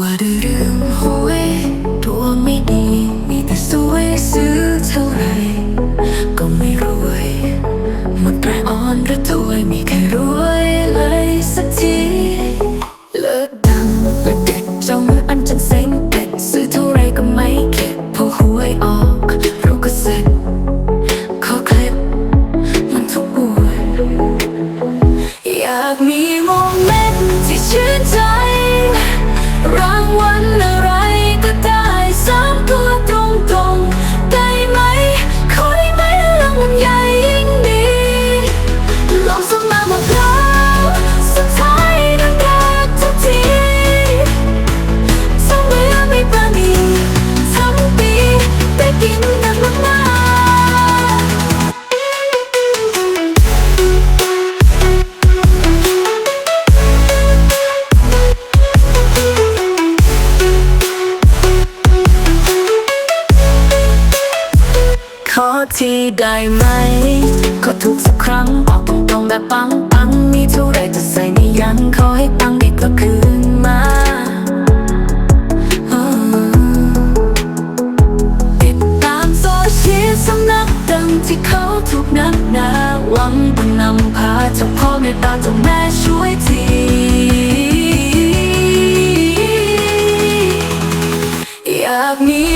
ว่าได้เรื่องหวยตัวไม่ดี มีแต่สวยซื้อเท่าไร ก็ไม่รวย หมดแรงอ่อนระทวยมีใครรวยเลยสักที เลิกดังเลิกเด็ดเจ้ามืออันจันเซ็งเด็ดซื้อเท่าไรก็ไม่เข็ดพอหวยออกเราก็เสร็จขอเคล็ดมันทุกปวดอยากมีโม ทีได้ไหม ก็ทุกสักครั้งออกตรงๆแบบปังปังมีเท่าไรจะใส่ในยันขอให้ปังอีกละคืนมาติดตามโซเชียลสำนักดังที่เขาถูกนักหนาหวังบุญนำพาเจ้าพ่อแม่ตาเจ้าแม่ช่วยทีอยากมี